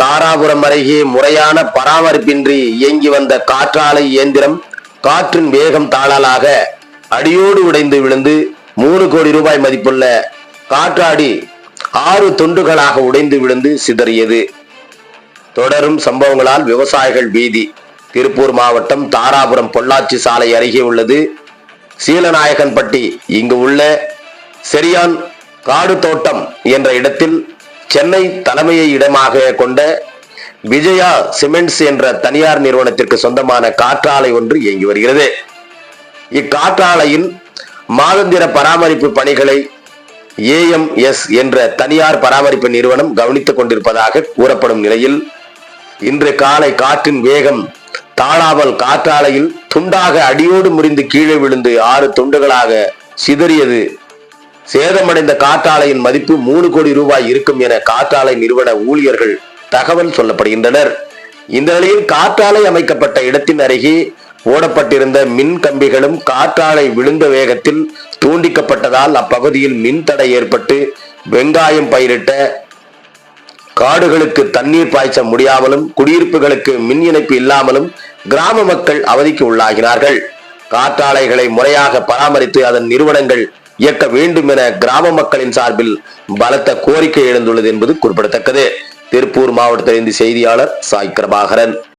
தாராபுரம் அருகே முறையான பராமரிப்பின்றி இயங்கி வந்த காற்றாலை இயந்திரம் காற்றின் வேகம் தாளலாக அடியோடு உடைந்து விழுந்து மூணு கோடி ரூபாய் மதிப்புள்ள காற்றாடி ஆறு துண்டுகளாக உடைந்து விழுந்து சிதறியது. தொடரும் சம்பவங்களால் விவசாயிகள் பீதி. திருப்பூர் மாவட்டம் தாராபுரம் பொள்ளாச்சி சாலை அருகே உள்ளது. சீலநாயகன்பட்டி இங்கு உள்ள செரியான் காடு தோட்டம் என்ற இடத்தில் சென்னை தலைமையை இடமாக கொண்ட விஜயா சிமெண்ட்ஸ் என்ற தனியார் நிறுவனத்திற்கு சொந்தமான காற்றாலை ஒன்று இயங்கி வருகிறது. இக்காற்றாலையின் மாதந்திர பராமரிப்பு பணிகளை ஏஎம்எஸ் என்ற தனியார் பராமரிப்பு நிறுவனம் கவனித்துக் கொண்டிருப்பதாக கூறப்படும் நிலையில் இன்று காலை காற்றின் வேகம் தாழாமல் காற்றாலையில் துண்டாக அடியோடு முறிந்து கீழே விழுந்து ஆறு துண்டுகளாக சிதறியது சேதமடைந்த காற்றாலையின் மதிப்பு மூணு கோடி ரூபாய் இருக்கும் என காற்றாலை நிறுவன ஊழியர்கள் தகவல் சொல்லப்படுகின்றனர். இந்த நிலையில் காற்றாலை அமைக்கப்பட்ட இடத்தின் அருகே ஓடப்பட்டிருந்த மின் கம்பிகளும் காற்றாலை விழுந்த வேகத்தில் தூண்டிக்கப்பட்டதால் அப்பகுதியில் மின் தடை ஏற்பட்டு வெங்காயம் பயிரிட்ட காடுகளுக்கு தண்ணீர் பாய்ச்ச முடியாமலும் குடியிருப்புகளுக்கு மின் இணைப்பு இல்லாமலும் கிராம மக்கள் அவதிக்கு உள்ளாகினார்கள். காற்றாலைகளை முறையாக பராமரித்து அதன் நிறுவனங்கள் இயக்க வேண்டும் என கிராம மக்களின் சார்பில் பலத்த கோரிக்கை எழுந்துள்ளது என்பது குறிப்பிடத்தக்கது. திருப்பூர் மாவட்டத்திலிருந்து செய்தியாளர் சாய் பிரபாகரன்